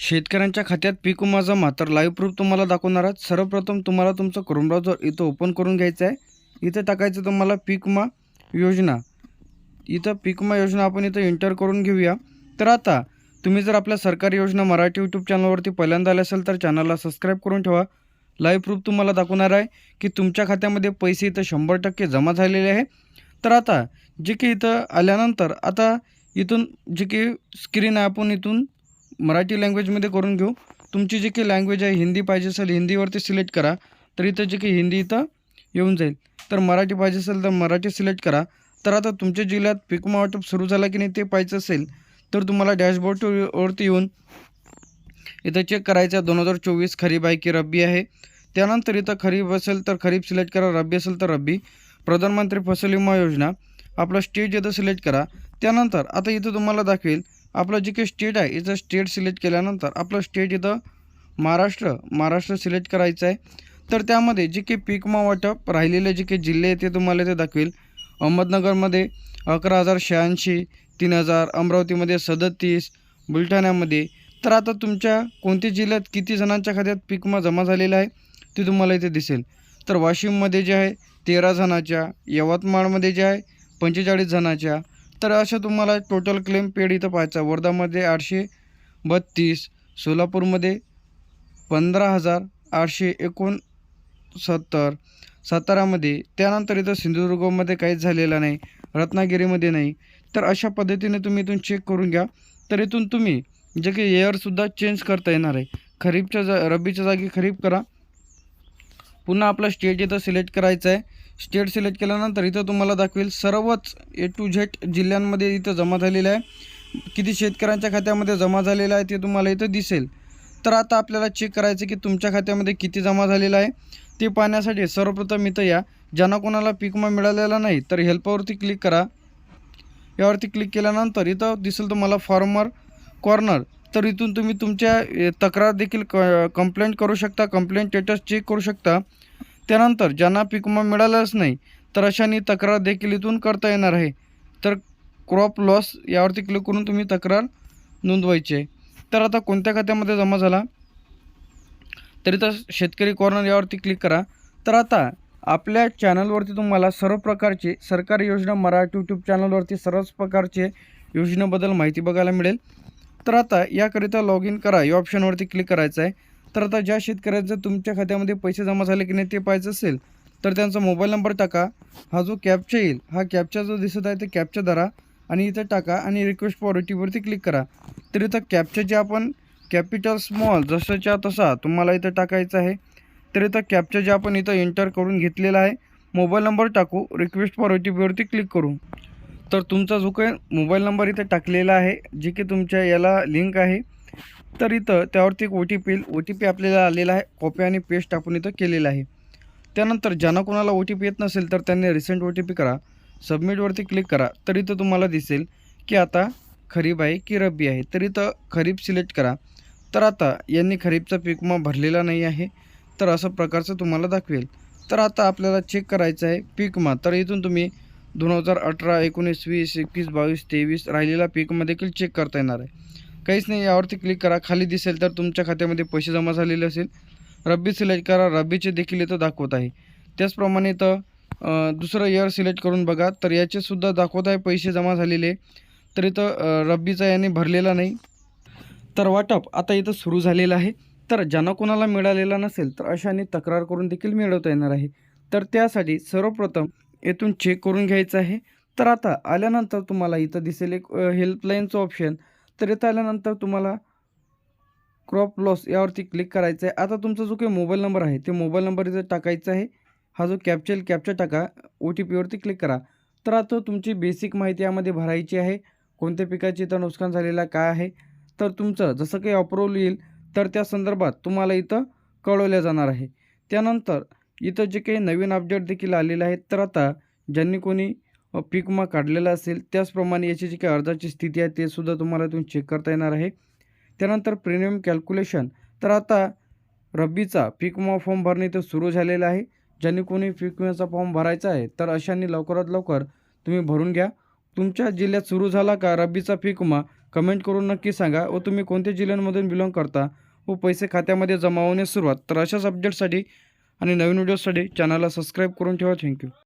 शेतकऱ्यांच्या खात्यात पीक विमा जमा तर लाईव्ह प्रूफ तुम्हाला दाखवणार आहात. सर्वप्रथम तुम्हाला तुमचं क्रोम ब्राउझर इथं ओपन करून घ्यायचं आहे. इथं टाकायचं तुम्हाला पीक विमा योजना. इथं पीक विमा योजना आपण इथं एंटर करून घेऊया. तर आता तुम्ही जर आपल्या सरकारी योजना मराठी यूट्यूब चॅनलवरती पहिल्यांदा आले असेल तर चॅनलला सबस्क्राईब करून ठेवा. लाईव्ह प्रूफ तुम्हाला दाखवणार आहे की तुमच्या खात्यामध्ये पैसे इथं शंभर टक्के जमा झालेले आहे. तर आता जे की इथं आल्यानंतर आता इथून जे की स्क्रीन आहे आपण इथून मराठी लँग्वेजमध्ये करून घेऊ. तुमची जी काही लँग्वेज आहे हिंदी पाहिजे असेल हिंदीवरती सिलेक्ट करा. तर इथं जे काही हिंदी इथं येऊन जाईल. तर मराठी पाहिजे असेल तर मराठी सिलेक्ट करा. तर आता तुमच्या जिल्ह्यात पिकमा वाटप सुरू झाला की नाही ते पाहिजे असेल तर तुम्हाला डॅशबोर्ड वरती येऊन इथं चेक करायचं दोन हजार चोवीस खरीप आहे की रब्बी आहे. त्यानंतर इथं खरीप असेल तर खरीप सिलेक्ट करा. रब्बी असेल तर रब्बी. प्रधानमंत्री फसल विमा योजना. आपलं स्टेज इथं सिलेक्ट करा. त्यानंतर आता इथं तुम्हाला दाखवेल आपलं जे काही स्टेट आहे इथं स्टेट सिलेक्ट केल्यानंतर आपलं स्टेट इथं महाराष्ट्र महाराष्ट्र सिलेक्ट करायचं आहे. तर त्यामध्ये जे काही पीकमा वाटप राहिलेले जे काही जिल्हे आहेत ते तुम्हाला इथे दाखवेल. अहमदनगरमध्ये अकरा हजार शहाऐंशी तीन हजार अमरावतीमध्ये सदतीस बुलढाण्यामध्ये. तर आता तुमच्या कोणत्या जिल्ह्यात किती जणांच्या खात्यात पीकमा जमा झालेला आहे ते तुम्हाला इथे दिसेल. तर वाशिममध्ये जे आहे तेरा जणाच्या यवतमाळमध्ये जे आहे पंचेचाळीस जणाच्या तर अशा तुम्हाला टोटल क्लेम पेड इथं पाहायचा. वर्धामध्ये आठशे बत्तीस सोलापूरमध्ये पंधरा हजार आठशे एकोणसत्तर सातारामध्ये त्यानंतर इथं सिंधुदुर्गमध्ये काहीच झालेला नाही रत्नागिरीमध्ये नाही. तर अशा पद्धतीने तुम्ही इथून चेक करून घ्या. तर इथून तुम्ही जे काही एअरसुद्धा चेंज करता येणार आहे. खरीपच्या जा रब्बीच्या जागी खरीप करा. पुन्हा आपला स्टेट इथं सिलेक्ट करायचं आहे. स्टेट सिलेक्ट केल्यानंतर इथं तुम्हाला दाखवेल सर्वच ए टू झेड जिल्ह्यांमध्ये इथं जमा झालेलं आहे. किती शेतकऱ्यांच्या खात्यामध्ये जमा झालेलं आहे ते तुम्हाला इथं दिसेल. तर आता आपल्याला चेक करायचं की तुमच्या खात्यामध्ये किती जमा झालेलं आहे. ते पाहण्यासाठी सर्वप्रथम इथं या. ज्यांना कोणाला पीक विमा मिळालेला नाही तर हेल्पवरती क्लिक करा. यावरती क्लिक केल्यानंतर इथं दिसेल तुम्हाला फॉर्मर कॉर्नर तर इथून तुम्ही तुमच्या ए, तक्रार देखील क कंप्लेंट करू शकता. कंप्लेंट स्टेटस चेक करू शकता. त्यानंतर ज्यांना पीक विमा मिळालाच नाही तर अशांनी तक्रार देखील इथून करता येणार आहे. तर क्रॉप लॉस यावरती क्लिक करून तुम्ही तक्रार नोंदवायची आहे. तर आता कोणत्या खात्यामध्ये जमा झाला? तरी तर शेतकरी कॉर्नर यावरती क्लिक करा. तर आता आपल्या चॅनलवरती तुम्हाला सर्व प्रकारचे सरकारी योजना मराठी यूट्यूब चॅनलवरती सर्वच प्रकारचे योजनेबद्दल माहिती बघायला मिळेल. तर आता याकरिता लॉग इन करा. या ऑप्शनवरती क्लिक करायचं आहे. तर आता ज्या शेतकऱ्याचं तुमच्या खात्यामध्ये पैसे जमा झाले की नाही ते पाहायचं असेल तर त्यांचा मोबाईल नंबर टाका. हा जो कॅपचा येईल हा कॅपचा जो दिसत आहे ते कॅपचा धरा आणि इथं टाका आणि रिक्वेस्ट फॉर ओ टी पीवरती क्लिक करा. तर इथं कॅपचे जे आपण कॅपिटल स्मॉल जसंच्या तसा तुम्हाला इथं टाकायचं आहे. तर इथं कॅपचा जे आपण इथं एंटर करून घेतलेला आहे मोबाईल नंबर टाकू रिक्वेस्ट फॉर ओ टी पीवरती क्लिक करू. तर तुमचा जो काही मोबाईल नंबर इथे टाकलेला आहे जे की तुमच्या याला लिंक आहे तर इथं त्यावरती एक ओ टी पी येईल ओ टी पी आपल्याला आलेला आहे. कॉपी आणि पेस्ट आपण इथं केलेलं आहे. त्यानंतर ज्यांना कोणाला ओ टी पी येत नसेल तर त्यांनी रिसेंट ओ टी पी करा. सबमिटवरती क्लिक करा. तर इथं तुम्हाला दिसेल की आता खरीप आहे की रब्बी आहे. तर इथं खरीप सिलेक्ट करा. तर आता यांनी खरीपचा पीक विमा भरलेला नाही आहे. तर असं प्रकारचं तुम्हाला दाखवेल. तर आता आपल्याला चेक करायचं आहे पीक विमा तर इथून तुम्ही दोन हजार अठरा एकोणीस वीस एकवीस बावीस तेवीस राहिलेला पीक विमा देखील चेक करता येणार आहे. काहीच नाही यावरती क्लिक करा. खाली दिसेल तर तुमच्या खात्यामध्ये पैसे जमा झालेले असेल. रब्बी सिलेक्ट करा. रब्बीचे देखील इथं दाखवत आहे. त्याचप्रमाणे इथं दुसरं इयर सिलेक्ट करून बघा. तर याचेसुद्धा दाखवत आहे पैसे जमा झालेले. तर इथं रब्बीचा याने भरलेला नाही. तर वाटप आता इथं सुरू झालेलं आहे. तर ज्यांना कोणाला मिळालेला नसेल तर अशाने तक्रार करून देखील मिळवता येणार आहे. तर त्यासाठी सर्वप्रथम येथून चेक करून घ्यायचं आहे. तर आता आल्यानंतर तुम्हाला इथं दिसेल एक हेल्पलाईनचं ऑप्शन तर इथं आल्यानंतर तुम्हाला क्रॉप लॉस यावरती क्लिक करायचं आहे. आता तुमचा जो काही मोबाईल नंबर आहे ते मोबाईल नंबर इथं टाकायचा आहे. हा जो कॅप्चर कॅप्चर टाका. ओ टी पीवरती क्लिक करा. तर आता तुमची बेसिक माहिती यामध्ये भरायची आहे. कोणत्या पिकाची इथं नुकसान झालेलं काय आहे? तर तुमचं जसं काही अप्रूव्हल येईल तर त्या संदर्भात तुम्हाला इथं कळवल्या जाणार आहे. त्यानंतर इथं जे काही नवीन अपडेट देखील आलेले आहेत तर आता ज्यांनी कोणी पीक विमा काढलेला असेल त्याचप्रमाणे याची जी काही अर्जाची स्थिती आहे ते सुद्धा तुम्हाला तुम्ही चेक करता येणार आहे. त्यानंतर प्रीमियम कॅल्क्युलेशन तर आता रब्बीचा पीक विमा फॉर्म भरणे तर सुरू झालेलं आहे. ज्यांनी कोणी पीक विम्याचा फॉर्म भरायचा आहे तर अशांनी लवकरात लवकर तुम्ही भरून घ्या. तुमच्या जिल्ह्यात सुरू झाला का रब्बीचा पीक विमा कमेंट करून नक्की सांगा व तुम्ही कोणत्या जिल्ह्यांमधून बिलॉंग करता व पैसे खात्यामध्ये जमा होण्यास सुरुवात. तर अशाच अपडेटसाठी आणि नवीन व्हिडिओसाठी चॅनलला सबस्क्राईब करून ठेवा. थँक्यू